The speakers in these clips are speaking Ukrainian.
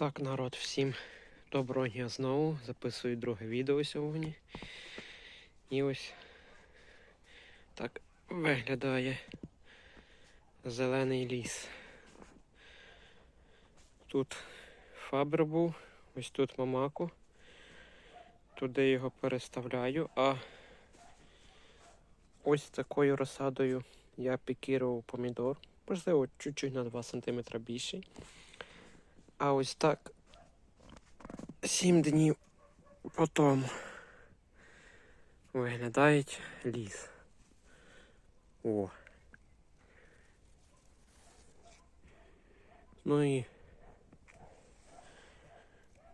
Так, народ, всім доброго дня знову. Записую друге відео сьогодні. І ось так виглядає зелений ліс. Тут фабр був, ось тут мамаку. Туди його переставляю, а ось такою розсадою я пікірував помідор. Можливо, чуть-чуть на 2 см більший. А ось так сім днів потім виглядає ліс. О. Ну і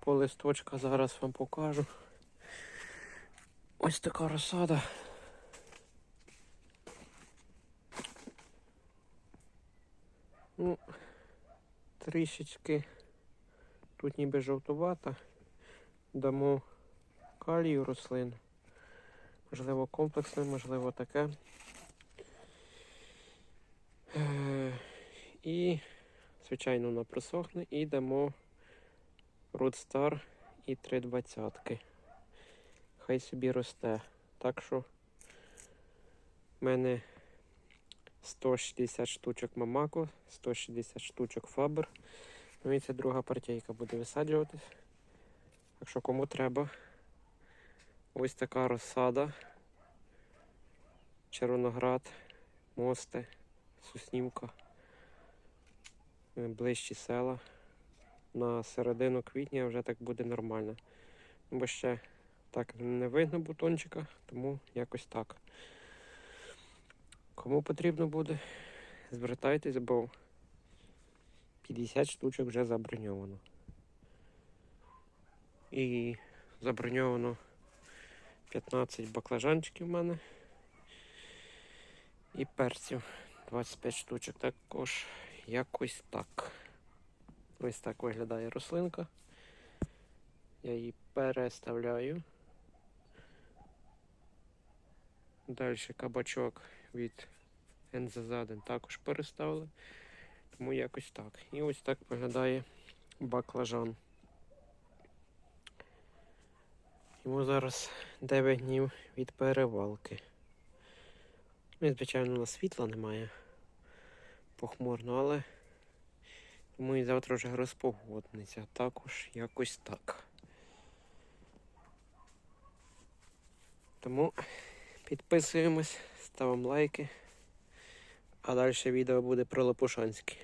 по листочка зараз вам покажу. Ось така розсада. Ну, трішечки Тут ніби жовтувата. Дамо калію рослин. Можливо, комплексне, можливо, таке. Е, І, звичайно, вона просохне і дамо Roadstar і 320. Хай собі росте. Так що в мене 160 штучок Мамако, 160 штучок Фабер. Ця друга партійка буде висаджуватись. Так що кому треба, ось така розсада. Червоноград, мости, Суснівка, е, ближчі села. На середину квітня вже так буде нормально. Бо ще так не видно бутончика, тому якось так. Кому потрібно буде, звертайтесь, бо 50 штучок вже заброньовано. І заброньовано 15 баклажанчиків в мене. І перців 25 штучок. Також якось так. Ось так виглядає рослинка. Я її переставляю. Далі кабачок від Ензазаден також переставили. Тому якось так. І ось так виглядає баклажан. Йому зараз 9 днів від перевалки. Ну звичайно, у нас світла немає похмурно, але тому і завтра вже розпогодниться. Також якось так. Тому підписуємось, ставимо лайки. А далі відео буде про Лопушанський.